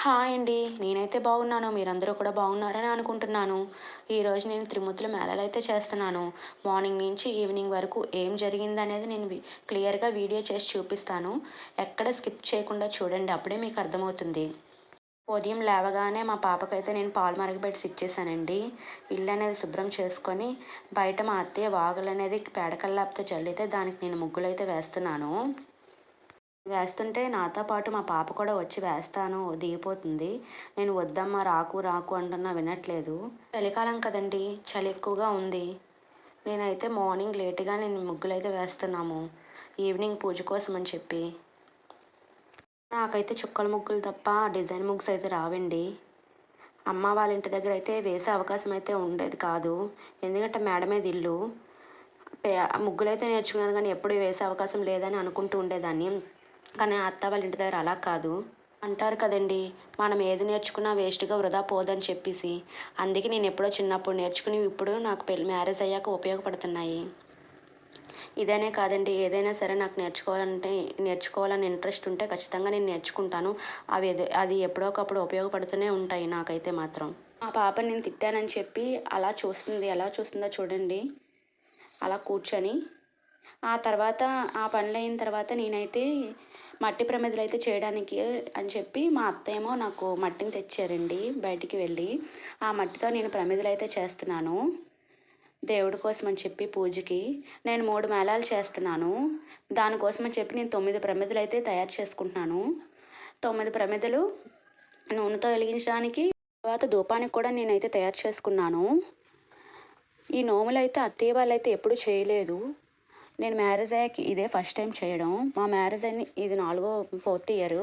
Hi అండి. నేనైతే బాగున్నాను. మీరందరూ కూడా బాగున్నారని అనుకుంటున్నాను. ఈరోజు నేను త్రిమూర్తుల మేళాలు అయితే చేస్తున్నాను. మార్నింగ్ నుంచి ఈవినింగ్ వరకు ఏం జరిగింది అనేది నేను వి- క్లియర్గా వీడియో చేసి చూపిస్తాను. ఎక్కడ స్కిప్ చేయకుండా చూడండి. అప్పుడే మీకు అర్థమవుతుంది. ఉదయం లేవగానే మా పాపకైతే నేను పాలు మరగబెట్టి ఇచ్చేసానండి ఇల్లు అనేది శుభ్రం చేసుకొని బయట మా అత్తయ్య వాగులు అనేది పేడకల్లాపుతో చల్లితే దానికి నేను ముగ్గులు అయితే వేస్తున్నాను. వేస్తుంటే నాతో పాటు మా పాప కూడా వచ్చి వేస్తాను దిగిపోతుంది. నేను వద్దమ్మా రాకు రాకు అంటున్నా వినట్లేదు. చలికాలం కదండి చలి ఎక్కువగా ఉంది. నేనైతే మార్నింగ్ లేట్గా నేను ముగ్గులు అయితే వేస్తున్నాము. ఈవినింగ్ పూజ కోసం అని చెప్పి. నాకైతే చుక్కల ముగ్గులు తప్ప డిజైన్ ముగ్గులు అయితే రావండి. అమ్మ వాళ్ళ ఇంటి దగ్గర అయితే వేసే అవకాశం అయితే ఉండేది కాదు. ఎందుకంటే మేడమేది ఇల్లు. ముగ్గులైతే నేర్చుకున్నాను కానీ ఎప్పుడు వేసే అవకాశం లేదని అనుకుంటూ ఉండేదాన్ని. కానీ అత్త వాళ్ళ ఇంటి దగ్గర అలా కాదు. అంటారు కదండి మనం ఏది నేర్చుకున్నా వేస్ట్గా వృధా పోదని చెప్పేసి. అందుకే నేను ఎప్పుడో చిన్నప్పుడు నేర్చుకుని ఇప్పుడు నాకు పెళ్ళి మ్యారేజ్ అయ్యాక ఉపయోగపడుతున్నాయి. ఇదనే కాదండి ఏదైనా సరే నాకు నేర్చుకోవాలంటే నేర్చుకోవాలని ఇంట్రెస్ట్ ఉంటే ఖచ్చితంగా నేను నేర్చుకుంటాను. అవి అది ఎప్పుడోకప్పుడు ఉపయోగపడుతూనే ఉంటాయి నాకైతే మాత్రం. మా పాప నేను తిట్టానని చెప్పి అలా చూస్తుంది ఎలా చూస్తుందో చూడండి. అలా కూర్చొని. ఆ తర్వాత ఆ పనులు అయిన తర్వాత నేనైతే మట్టి ప్రమిదలు అయితే చేయడానికి అని చెప్పి మా అత్త ఏమో నాకు మట్టిని తెచ్చారండి బయటికి వెళ్ళి. ఆ మట్టితో నేను ప్రమిదలు అయితే చేస్తున్నాను. దేవుడి కోసం అని చెప్పి పూజకి. నేను మూడు మేళాలు చేస్తున్నాను. దానికోసం అని చెప్పి నేను తొమ్మిది ప్రమిదలు అయితే తయారు చేసుకుంటున్నాను. తొమ్మిది ప్రమిదలు నూనెతో వెలిగించడానికి తర్వాత ధూపానికి కూడా నేనైతే తయారు చేసుకున్నాను. ఈ నోములు అయితే అత్తయ్య వాళ్ళు అయితే ఎప్పుడు చేయలేదు. నేను మ్యారేజ్ అయ్యాక ఇదే ఫస్ట్ టైం చేయడం. మా మ్యారేజ్ అని ఇది నాలుగో ఫోర్త్ ఇయర్.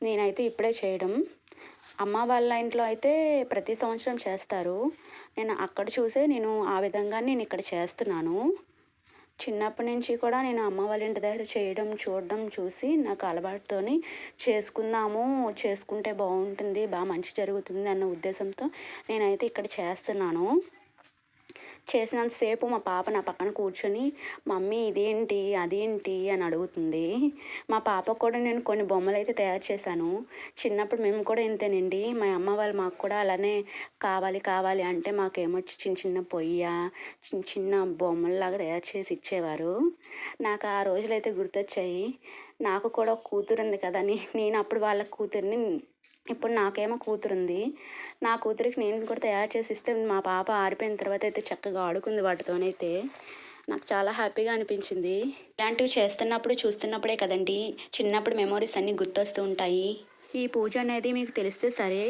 నేనైతే ఇప్పుడే చేయడం. అమ్మ వాళ్ళ ఇంట్లో అయితే ప్రతి సంవత్సరం చేస్తారు. నేను అక్కడ చూసే నేను ఆ విధంగా నేను ఇక్కడ చేస్తున్నాను. చిన్నప్పటి నుంచి కూడా నేను అమ్మ వాళ్ళ ఇంటి దగ్గర చేయడం చూడడం చూసి నాకు అలవాటుతోని చేసుకుందాము చేసుకుంటే బాగుంటుంది బాగా మంచి జరుగుతుంది అన్న ఉద్దేశంతో నేనైతే ఇక్కడ చేస్తున్నాను. చేసినంతసేపు మా పాప నా పక్కన కూర్చొని మమ్మీ ఇదేంటి? అదేంటి? అని అడుగుతుంది. మా పాపకు కూడా నేను కొన్ని బొమ్మలు అయితే తయారు చేశాను. చిన్నప్పుడు మేము కూడా ఇంతేనండి. మా అమ్మ వాళ్ళు మాకు కూడా అలానే కావాలి కావాలి అంటే మాకేమొచ్చి చిన్న చిన్న పొయ్య చిన్న చిన్న బొమ్మల్లాగా తయారు చేసి ఇచ్చేవారు. నాకు ఆ రోజులైతే గుర్తొచ్చాయి. నాకు కూడా ఒక కూతురు ఉంది కదా నేను అప్పుడు వాళ్ళ కూతుర్ని ఇప్పుడు నాకేమో కూతురు ఉంది నా కూతురికి నేను కూడా తయారు చేసి ఇస్తే మా పాప ఆరిపోయిన తర్వాత అయితే చక్కగా ఆడుకుంది వాటితోనైతే. నాకు చాలా హ్యాపీగా అనిపించింది. ఇలాంటివి చేస్తున్నప్పుడు చూస్తున్నప్పుడే కదండి. చిన్నప్పుడు మెమోరీస్ అన్నీ గుర్తొస్తూ ఉంటాయి. ఈ పూజ అనేది మీకు తెలిస్తే సరే.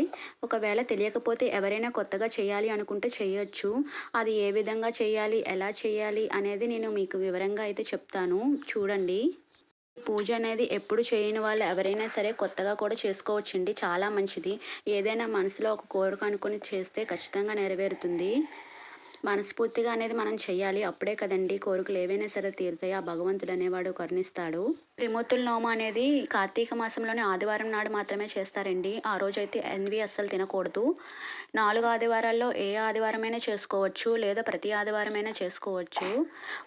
ఒకవేళ తెలియకపోతే ఎవరైనా కొత్తగా చేయాలి అనుకుంటే చేయొచ్చు. అది ఏ విధంగా చేయాలి ఎలా చేయాలి అనేది నేను మీకు వివరంగా అయితే చెప్తాను. చూడండి. పూజ అనేది ఎప్పుడు చేయని వాళ్ళు ఎవరైనా సరే కొత్తగా కూడా చేసుకోవచ్చండి. చాలా మంచిది. ఏదైనా మనసులో ఒక కోరిక అనుకుని చేస్తే ఖచ్చితంగా నెరవేరుతుంది. మనస్ఫూర్తిగా అనేది మనం చేయాలి అప్పుడే కదండి కోరికలు ఏవైనా సరే తీరుతాయి. ఆ భగవంతుడు అనేవాడు కరుణిస్తాడు. త్రిమూర్తుల నోమ అనేది కార్తీక మాసంలోని ఆదివారం నాడు మాత్రమే చేస్తారండి. ఆ రోజు అయితే ఎన్వి అస్సలు తినకూడదు. నాలుగు ఆదివారాల్లో ఏ ఆదివారమైనా చేసుకోవచ్చు లేదా ప్రతి ఆదివారమైనా చేసుకోవచ్చు.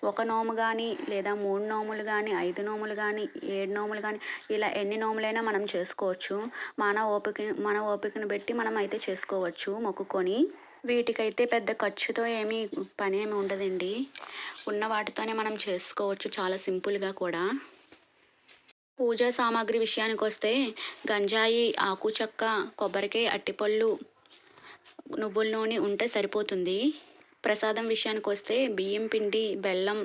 ఒక నోము కానీ లేదా మూడు నోములు కానీ ఐదు నోములు కానీ ఏడు నోములు కానీ ఇలా ఎన్ని నోములైనా మనం చేసుకోవచ్చు. మన ఓపిక మన ఓపికను బట్టి మనం అయితే చేసుకోవచ్చు మొక్కుకొని. వీటికైతే పెద్ద ఖర్చుతో ఏమీ పని ఏమి ఉండదండి. ఉన్న వాటితోనే మనం చేసుకోవచ్చు చాలా సింపుల్గా కూడా. పూజా సామాగ్రి విషయానికి వస్తే గంజాయి ఆకు చెక్క కొబ్బరికాయ అట్టిపళ్ళు నువ్వుల నూనె ఉంటే సరిపోతుంది. ప్రసాదం విషయానికి వస్తే బియ్యం పిండి బెల్లం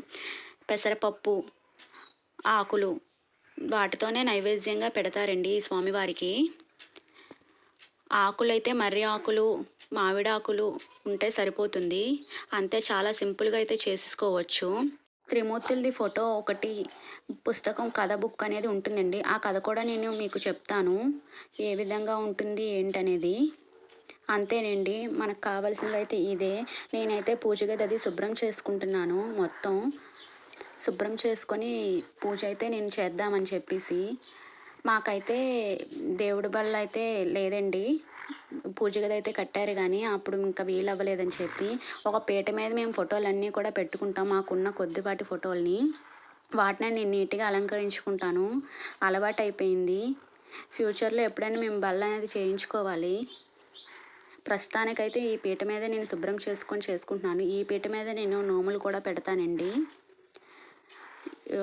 పెసరపప్పు ఆకులు వాటితోనే నైవేద్యంగా పెడతారండి ఈ స్వామివారికి. ఆకులైతే మర్రి ఆకులు మామిడి ఆకులు ఉంటే సరిపోతుంది. అంతే చాలా సింపుల్గా అయితే చేసేసుకోవచ్చు. త్రిమూర్తులది ఫోటో ఒకటి పుస్తకం కథ బుక్ అనేది ఉంటుందండి. ఆ కథ కూడా నేను మీకు చెప్తాను. ఏ విధంగా ఉంటుంది ఏంటనేది. అంతేనండి. మనకు కావాల్సింది అయితే ఇదే. నేనైతే పూజ గది అది శుభ్రం చేసుకుంటున్నాను మొత్తం. శుభ్రం చేసుకొని పూజ అయితే నేను చేద్దామని చెప్పేసి మాకైతే దేవుడి బల్ల అయితే లేదండి. పూజ గది అయితే కట్టారు కానీ అప్పుడు ఇంకా వీలు అవ్వలేదని చెప్పి ఒక పీట మీద మేము ఫోటోలన్నీ కూడా పెట్టుకుంటాం. మాకున్న కొద్దిపాటి ఫోటోల్ని. వాటిని నేను నీట్గా అలంకరించుకుంటాను. అలవాటు అయిపోయింది. ఫ్యూచర్లో ఎప్పుడైనా మేము బల్ల అనేది చేయించుకోవాలి. ప్రస్తుతానికైతే ఈ పీట మీద నేను శుభ్రం చేసుకొని చేసుకుంటున్నాను. ఈ పీట మీద నేను నోములు కూడా పెడతానండి.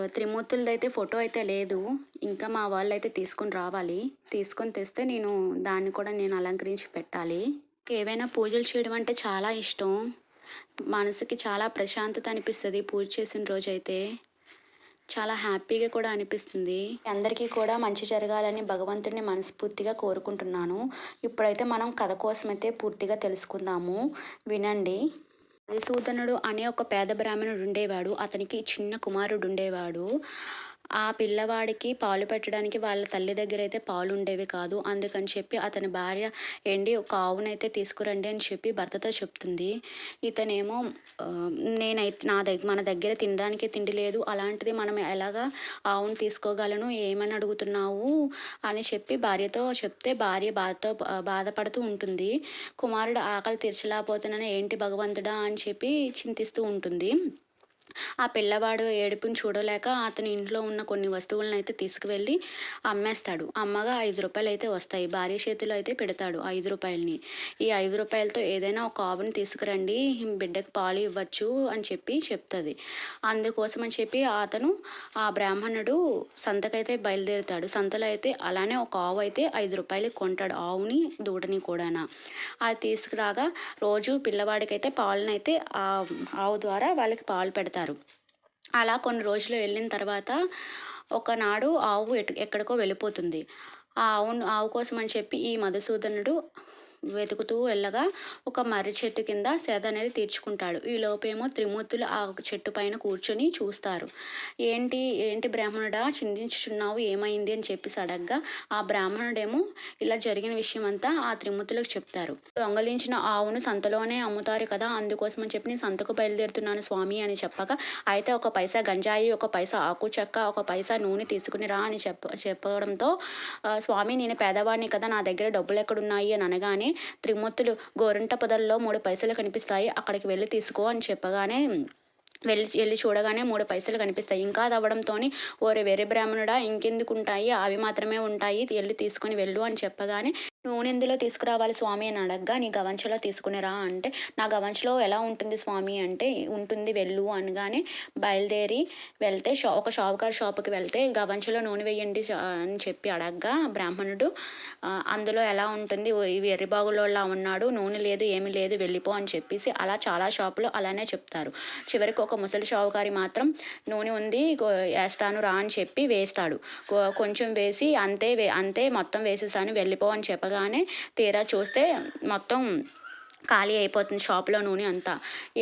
త్రిమూర్తులది అయితే ఫోటో అయితే లేదు. ఇంకా మా వాళ్ళు అయితే తీసుకొని రావాలి. తీసుకొని తెస్తే నేను దాన్ని కూడా నేను అలంకరించి పెట్టాలి. ఏవైనా పూజలు చేయడం అంటే చాలా ఇష్టం. మనసుకి చాలా ప్రశాంతత అనిపిస్తుంది పూజ చేసిన రోజైతే. చాలా హ్యాపీగా కూడా అనిపిస్తుంది. అందరికీ కూడా మంచి జరగాలని భగవంతుడిని మనస్ఫూర్తిగా కోరుకుంటున్నాను. ఇప్పుడైతే మనం కథ కోసం అయితే పూర్తిగా తెలుసుకుందాము. వినండి. మధుసూదనుడు అనే ఒక పేద బ్రాహ్మణుడు ఉండేవాడు. అతనికి చిన్న కుమారుడు ఉండేవాడు. ఆ పిల్లవాడికి పాలు పెట్టడానికి వాళ్ళ తల్లి దగ్గర అయితే పాలు ఉండేవి కాదు. అందుకని చెప్పి అతని భార్య ఎండి ఒక ఆవునైతే తీసుకురండి అని చెప్పి భర్తతో చెప్తుంది. ఇతనేమో నేనైతే నా దగ్గర మన దగ్గర తినడానికి తిండి లేదు. అలాంటిది మనం ఎలాగా ఆవును తీసుకోగలను? ఏమని అడుగుతున్నావు? అని చెప్పి భార్యతో చెప్తే భార్య బాధతో బాధపడుతూ ఉంటుంది. కుమారుడు ఆకలి తీర్చలేకపోతున్నాను ఏంటి భగవంతుడా? అని చెప్పి చింతిస్తూ ఉంటుంది. ఆ పిల్లవాడు ఏడుపుని చూడలేక అతని ఇంట్లో ఉన్న కొన్ని వస్తువులను అయితే తీసుకువెళ్ళి అమ్మేస్తాడు. అమ్మగా ఐదు రూపాయలు అయితే వస్తాయి. భార్య చేతిలో అయితే పెడతాడు ఐదు రూపాయలని. ఈ ఐదు రూపాయలతో ఏదైనా ఒక ఆవుని తీసుకురండి బిడ్డకు పాలు ఇవ్వచ్చు అని చెప్పి చెప్తుంది. అందుకోసం అని చెప్పి అతను ఆ బ్రాహ్మణుడు సంతకైతే బయలుదేరుతాడు. సంతలో అయితే అలానే ఒక ఆవు అయితే ఐదు రూపాయలకి కొంటాడు ఆవుని దూడని కూడానా. అది తీసుకురాగా రోజు పిల్లవాడికైతే పాలనైతే ఆ ఆవు ద్వారా వాళ్ళకి పాలు పెడతాడు వెళ్తారు అలా కొన్ని రోజులు వెళ్ళిన తర్వాత ఒకనాడు ఆవు ఎటు ఎక్కడికో వెళ్ళిపోతుంది. ఆ ఆవును ఆవు కోసం అని చెప్పి ఈ మధుసూదనుడు వెతుకుతూ వెళ్ళగా ఒక మర్రి చెట్టు కింద సేద అనేది తీర్చుకుంటాడు. ఈ లోపేమో త్రిమూర్తులు ఆ చెట్టు పైన కూర్చొని చూస్తారు. ఏంటి ఏంటి బ్రాహ్మణుడా చిందించుచున్నావు ఏమైంది? అని చెప్పి సడగ్గా ఆ బ్రాహ్మణుడేమో ఇలా జరిగిన విషయం అంతా ఆ త్రిమూర్తులకు చెప్తారు. దొంగలించిన ఆవును సంతలోనే అమ్ముతారు కదా అందుకోసం అని చెప్పి నేను సంతకు బయలుదేరుతున్నాను స్వామి అని చెప్పగా అయితే ఒక పైసా గంజాయి ఒక పైసా ఆకు చెక్క ఒక పైసా నూనె తీసుకుని రా అని చెప్ప చెప్పడంతో స్వామి నేను పేదవాడిని కదా నా దగ్గర డబ్బులు ఎక్కడున్నాయి? అని అనగానే త్రిమూర్తులు గోరంట పొదల్లో మూడు పైసలు కనిపిస్తాయి అక్కడికి వెళ్ళి తీసుకో అని చెప్పగానే వెళ్ళి వెళ్ళి చూడగానే మూడు పైసలు కనిపిస్తాయి. ఇంకా తవ్వడంతో ఓరే వేరే బ్రాహ్మణుడా ఇంకెందుకు ఉంటాయి అవి మాత్రమే ఉంటాయి. వెళ్ళి తీసుకొని వెళ్ళు అని చెప్పగానే నూనె ఎందులో తీసుకురావాలి స్వామి? అని అడగగా నీ గవంచలో తీసుకునిరా అంటే నా గవంచలో ఎలా ఉంటుంది స్వామి? అంటే ఉంటుంది వెళ్ళు అనగానే బయలుదేరి వెళ్తే షా ఒక షావుకారు షాపుకి వెళ్తే గవంచలో నూనె వేయండి అని చెప్పి అడగగా బ్రాహ్మణుడు అందులో ఎలా ఉంటుంది? ఎర్రిబాగులోలా ఉన్నాడు. నూనె లేదు ఏమీ లేదు వెళ్ళిపో అని చెప్పేసి అలా చాలా షాపులు అలానే చెప్తారు. చివరికి ఒక ముసలి షావుకారి మాత్రం నూనె ఉంది వేస్తాను రా అని చెప్పి వేస్తాడు. కొంచెం వేసి అంతే అంతే మొత్తం వేసేసాను వెళ్ళిపో అని చెప్పగానే తీరా చూస్తే మొత్తం ఖాళీ అయిపోతుంది షాప్లో నూనె అంతా.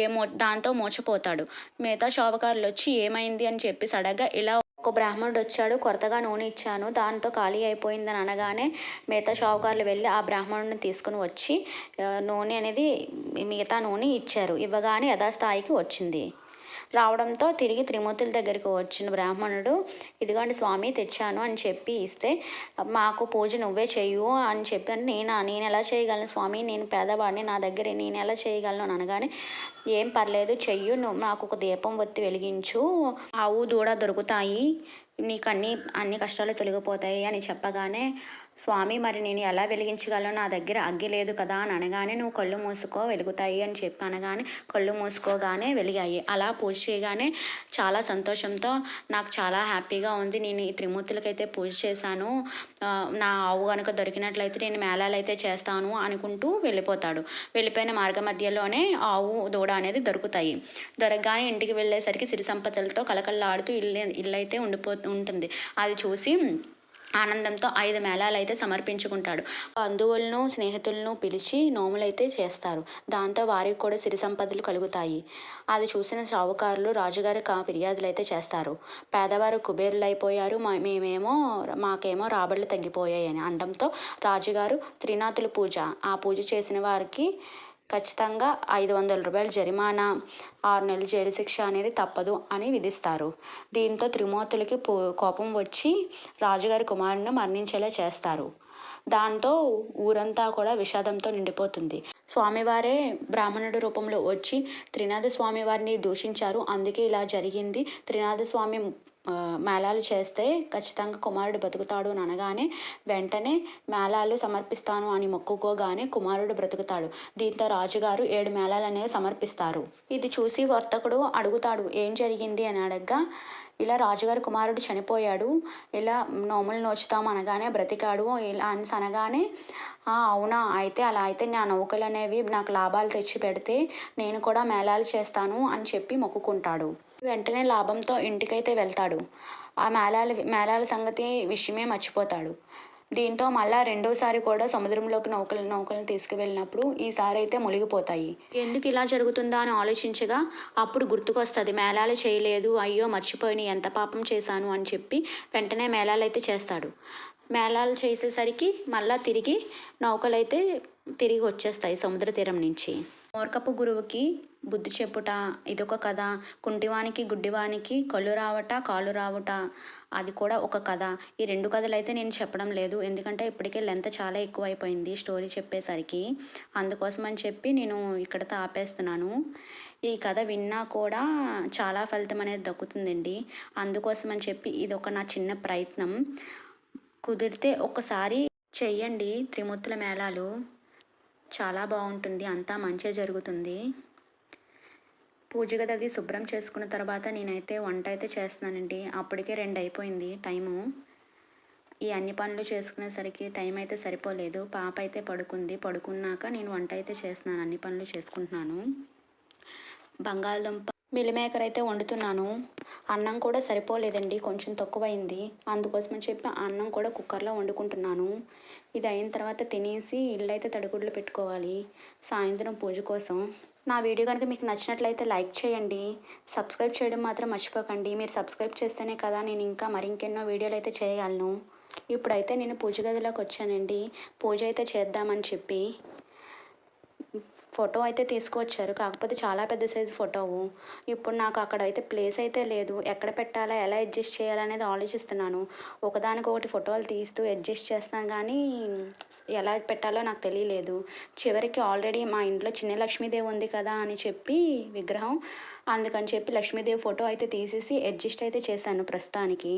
ఏమో దాంతో మోసపోతాడు. మిగతా షాపుకారులు వచ్చి ఏమైంది అని చెప్పి సడగ్గా ఇలా ఒక బ్రాహ్మణుడు వచ్చాడు కొరతగా నూనె ఇచ్చాను దాంతో ఖాళీ అయిపోయిందని అనగానే మిగతా షావుకారులు వెళ్ళి ఆ బ్రాహ్మణుడిని తీసుకుని వచ్చి నూనె అనేది మిగతా నూనె ఇచ్చారు. ఇవ్వగానే యథాస్థాయికి వచ్చింది. రావడంతో తిరిగి త్రిమూర్తుల దగ్గరికి వచ్చిన బ్రాహ్మణుడు ఇదిగోండి స్వామి తెచ్చాను అని చెప్పి ఇస్తే మాకు పూజ నువ్వే చేయు అని చెప్పి నేను? నేను ఎలా చేయగలను స్వామి? నేను పేదవాడిని నా దగ్గర నేను ఎలా చేయగలను అని అనగానే ఏం పర్లేదు చెయ్యు నువ్వు నాకు ఒక దీపం ఒత్తి వెలిగించు. ఆవు దూడ దొరుకుతాయి. నీకు అన్ని అన్ని కష్టాలు తొలగిపోతాయి అని చెప్పగానే స్వామి మరి నేను ఎలా వెలిగించగలను? నా దగ్గర అగ్గి లేదు కదా అని అనగానే నువ్వు కళ్ళు మూసుకో వెలుగుతాయి అని చెప్పి అనగానే కళ్ళు మూసుకోగానే వెలిగాయి. అలా పూజ చేయగానే చాలా సంతోషంతో నాకు చాలా హ్యాపీగా ఉంది. నేను ఈ త్రిమూర్తులకైతే పూజ చేశాను. నా ఆవు కనుక దొరికినట్లయితే నేను మేళాలు అయితే చేస్తాను అనుకుంటూ వెళ్ళిపోతాడు. వెళ్ళిపోయిన మార్గ మధ్యలోనే ఆవు దూడ అనేది దొరుకుతాయి. దొరకగానే ఇంటికి వెళ్ళేసరికి సిరి సంపదలతో కలకల్లాడుతూ ఇల్లు ఇల్లు అయితే ఉండిపో ఉంటుంది. అది చూసి ఆనందంతో ఐదు మేళాలు అయితే సమర్పించుకుంటాడు. బంధువులను స్నేహితులను పిలిచి నోములైతే చేస్తారు. దాంతో వారికి కూడా సిరి సంపదలు కలుగుతాయి. అది చూసిన షావుకారులు రాజుగారి ఫిర్యాదులు అయితే చేస్తారు. పేదవారు కుబేరులు అయిపోయారు మేమేమో మాకేమో రాబడులు తగ్గిపోయాయి అని అనడంతో రాజుగారు త్రినాథుల పూజ. ఆ పూజ చేసిన వారికి ఖచ్చితంగా ఐదు వందల రూపాయల జరిమానా ఆరు నెలల జైలు శిక్ష అనేది తప్పదు అని విధిస్తారు. దీంతో త్రిమూర్తులకి కోపం వచ్చి రాజుగారి కుమారుని మరణించేలా చేస్తారు. దాంతో ఊరంతా కూడా విషాదంతో నిండిపోతుంది. స్వామివారే బ్రాహ్మణుడి రూపంలో వచ్చి త్రినాథ స్వామి వారిని దూషించారు. అందుకే ఇలా జరిగింది. త్రినాథ స్వామి మేళాలు చేస్తే ఖచ్చితంగా కుమారుడు బ్రతుకుతాడు అని అనగానే వెంటనే మేళాలు సమర్పిస్తాను అని మొక్కుకోగానే కుమారుడు బ్రతుకుతాడు. దీంతో రాజుగారు ఏడు మేళాలు అనేవి సమర్పిస్తారు. ఇది చూసి వర్తకుడు అడుగుతాడు ఏం జరిగింది? అని అడగ్గా ఇలా రాజుగారి కుమారుడు చనిపోయాడు ఇలా నోములు నోచుతాం అనగానే బ్రతికాడు ఇలా అని అనగానే అవునా? అయితే అలా అయితే నా నౌకలు అనేవి నాకు లాభాలు తెచ్చి పెడితే నేను కూడా మేళాలు చేస్తాను అని చెప్పి మొక్కుకుంటాడు. వెంటనే లాభంతో ఇంటికైతే వెళ్తాడు. ఆ మేళాల మేళాల సంగతి విషయమే మర్చిపోతాడు. దీంతో మళ్ళా రెండోసారి కూడా సముద్రంలోకి నౌకలు నౌకలను తీసుకువెళ్ళినప్పుడు ఈసారి అయితే మునిగిపోతాయి. ఎందుకు ఇలా జరుగుతుందా అని ఆలోచించగా అప్పుడు గుర్తుకొస్తుంది మేళాలు చేయలేదు అయ్యో మర్చిపోయిన ఎంత పాపం చేశాను అని చెప్పి వెంటనే మేళాలు అయితే చేస్తాడు. మేళాలు చేసేసరికి మళ్ళా తిరిగి నౌకలు అయితే తిరిగి వచ్చేస్తాయి సముద్ర తీరం నుంచి. మూర్ఖపు గురువుకి బుద్ధి చెప్పుట ఇదొక కథ. కుంటివానికి గుడ్డివానికి కళ్ళు రావట కాళ్ళు రావట అది కూడా ఒక కథ. ఈ రెండు కథలు అయితే నేను చెప్పడం లేదు. ఎందుకంటే ఇప్పటికే లెంత్ చాలా ఎక్కువ అయిపోయింది స్టోరీ చెప్పేసరికి. అందుకోసం అని చెప్పి నేను ఇక్కడతో ఆపేస్తున్నాను ఈ కథ విన్నా కూడా చాలా ఫలితం అనేది దక్కుతుందండి. అందుకోసం అని చెప్పి ఇది ఒక నా చిన్న ప్రయత్నం. కుదిరితే ఒకసారి చెయ్యండి త్రిమూర్తుల మేళాలు. చాలా బాగుంటుంది అంతా మంచిగా జరుగుతుంది. పూజ గది అది శుభ్రం చేసుకున్న తర్వాత నేనైతే వంట అయితే చేస్తున్నానండి. అప్పటికే రెండు అయిపోయింది టైము. ఈ అన్ని పనులు చేసుకునేసరికి టైం అయితే సరిపోలేదు. పాప అయితే పడుకుంది. పడుకున్నాక నేను వంట అయితే చేస్తున్నాను. అన్ని పనులు చేసుకుంటున్నాను. బంగాళదుంప మేకర్ అయితే వండుతున్నాను. అన్నం కూడా సరిపోలేదండి కొంచెం తక్కువైంది. అందుకోసమని చెప్పి అన్నం కూడా కుక్కర్లో వండుకుంటున్నాను. ఇది అయిన తర్వాత తినేసి ఇల్లు అయితే తడిగుడ్లు పెట్టుకోవాలి. సాయంత్రం పూజ కోసం. నా వీడియో కనుక మీకు నచ్చినట్లయితే లైక్ చేయండి. సబ్స్క్రైబ్ చేయడం మాత్రం మర్చిపోకండి. మీరు సబ్స్క్రైబ్ చేస్తేనే కదా నేను ఇంకా మరి ఇంకెన్నో వీడియోలు అయితే చేయగలను. ఇప్పుడైతే నేను పూజ గదిలోకి వచ్చానండి. పూజ అయితే చేద్దామని చెప్పి ఫోటో అయితే తీసుకువచ్చారు. కాకపోతే చాలా పెద్ద సైజు ఫోటో ఇప్పుడు నాకు అక్కడ అయితే ప్లేస్ అయితే లేదు. ఎక్కడ పెట్టాలా ఎలా అడ్జస్ట్ చేయాలనేది ఆలోచిస్తున్నాను. ఒకదానికొకటి ఫోటోలు తీస్తూ అడ్జస్ట్ చేస్తాను కానీ ఎలా పెట్టాలో నాకు తెలియలేదు. చివరికి ఆల్రెడీ మా ఇంట్లో చిన్న లక్ష్మీదేవి ఉంది కదా అని చెప్పి విగ్రహం అందుకని చెప్పి లక్ష్మీదేవి ఫోటో అయితే తీసేసి అడ్జస్ట్ అయితే చేశాను ప్రస్తుతానికి.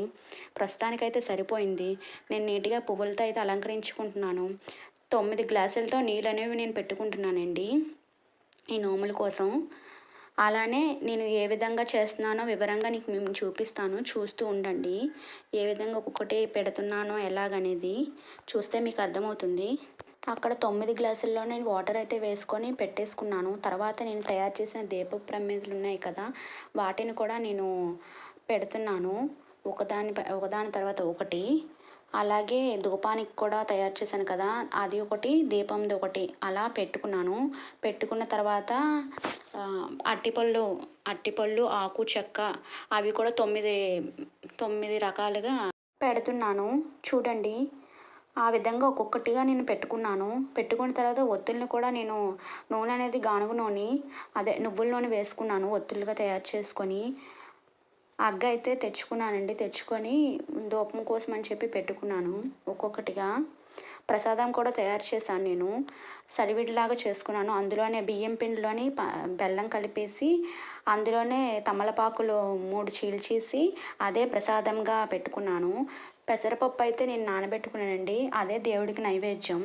ప్రస్తుతానికైతే సరిపోయింది. నేను నీట్గా పువ్వులతో అయితే అలంకరించుకుంటున్నాను. తొమ్మిది గ్లాసులతో నీళ్ళు అనేవి నేను పెట్టుకుంటున్నానండి ఈ నోముల కోసం. అలానే నేను ఏ విధంగా చేస్తున్నానో వివరంగా నీకు మేము చూపిస్తాను. చూస్తూ ఉండండి. ఏ విధంగా ఒక్కొక్కటి పెడుతున్నానో ఎలాగనేది చూస్తే మీకు అర్థమవుతుంది. అక్కడ తొమ్మిది గ్లాసుల్లో నేను వాటర్ అయితే వేసుకొని పెట్టేసుకున్నాను. తర్వాత నేను తయారు చేసిన దీప ప్రమిదలు ఉన్నాయి కదా వాటిని కూడా నేను పెడుతున్నాను. ఒకదాని ఒకదాని తర్వాత ఒకటి. అలాగే ధూపానికి కూడా తయారు చేశాను కదా అది ఒకటి దీపంది ఒకటి. అలా పెట్టుకున్నాను. పెట్టుకున్న తర్వాత అట్టిపళ్ళు అట్టిపళ్ళు ఆకు చెక్క అవి కూడా తొమ్మిది తొమ్మిది రకాలుగా పెడుతున్నాను. చూడండి ఆ విధంగా ఒక్కొక్కటిగా నేను పెట్టుకున్నాను. పెట్టుకున్న తర్వాత ఒత్తుల్ని కూడా నేను నూనె అనేది గానుగ నూనె అదే నువ్వుల నూనె వేసుకున్నాను ఒత్తులుగా తయారు చేసుకొని. అగ్గ అయితే తెచ్చుకున్నానండి. తెచ్చుకొని దూపం కోసం అని చెప్పి పెట్టుకున్నాను. ఒక్కొక్కటిగా ప్రసాదం కూడా తయారు చేశాను నేను. సలివిడిలాగా చేసుకున్నాను. అందులోనే బియ్యం పిండిలోని ప బెల్లం కలిపేసి అందులోనే తమలపాకులు మూడు చీల్చేసి అదే ప్రసాదంగా పెట్టుకున్నాను. పెసరపప్పు అయితే నేను నానబెట్టుకున్నానండి. అదే దేవుడికి నైవేద్యం.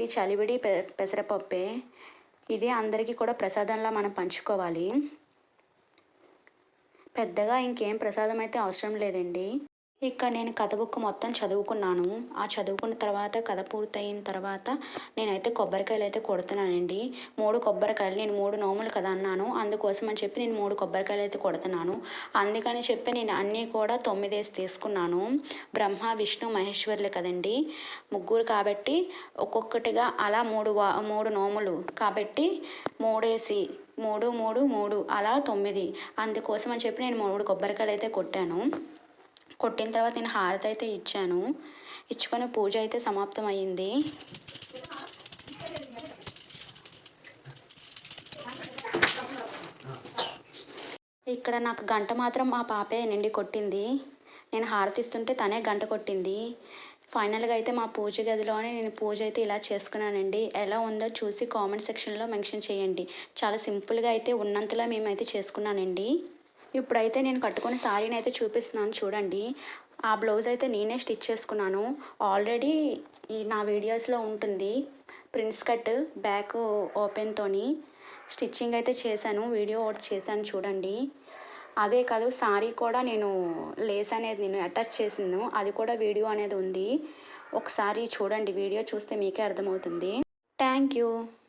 ఈ చలివిడి పె పెసరపప్పే. ఇది అందరికీ కూడా ప్రసాదంలా మనం పంచుకోవాలి. పెద్దగా ఇంకేం ప్రసాదం అయితే అవసరం లేదండి. ఇక్కడ నేను కథ బుక్ మొత్తం చదువుకున్నాను. ఆ చదువుకున్న తర్వాత కథ పూర్తయిన తర్వాత నేనైతే కొబ్బరికాయలు అయితే కొడుతున్నానండి. మూడు కొబ్బరికాయలు నేను మూడు నోములు కదా అన్నాను. అందుకోసం అని చెప్పి నేను మూడు కొబ్బరికాయలు అయితే కొడుతున్నాను. అందుకని చెప్పి నేను అన్నీ కూడా తొమ్మిదేసి తీసుకున్నాను. బ్రహ్మ విష్ణు మహేశ్వరులు కదండి. ముగ్గురు కాబట్టి ఒక్కొక్కటిగా అలా మూడు వా మూడు నోములు. కాబట్టి మూడేసి మూడు మూడు మూడు అలా తొమ్మిది. అందుకోసం అని చెప్పి నేను మూడు కొబ్బరికాయలు అయితే కొట్టాను. కొట్టిన తర్వాత నేను హారతి అయితే ఇచ్చాను. ఇచ్చుకొని పూజ అయితే సమాప్తం అయ్యింది ఇక్కడ నాకు గంట మాత్రం మా పాపే నిండి కొట్టింది. నేను హారతిస్తుంటే తనే గంట కొట్టింది. ఫైనల్గా అయితే మా పూజ గదిలోనే నేను పూజ అయితే ఇలా చేసుకున్నానండి. ఎలా ఉందో చూసి కామెంట్ సెక్షన్లో మెన్షన్ చేయండి. చాలా సింపుల్గా అయితే ఉన్నంతలో మేమైతే చేసుకున్నానండి. ఇప్పుడైతే నేను కట్టుకున్న శారీని అయితే చూపిస్తున్నాను చూడండి. ఆ బ్లౌజ్ అయితే నేనే స్టిచ్ చేసుకున్నాను. ఆల్రెడీ ఈ నా వీడియోస్లో ఉంటుంది. ప్రిన్స్ కట్ బ్యాక్ ఓపెన్తోని స్టిచ్చింగ్ అయితే చేశాను. వీడియో ఒకటి చేశాను చూడండి. అదే కాదు సారీ కూడా నేను లేస్ అనేది నేను అటాచ్ చేసింది. అది కూడా వీడియో అనేది ఉంది. ఒకసారి చూడండి వీడియో చూస్తే మీకే అర్థమవుతుంది. Thank you.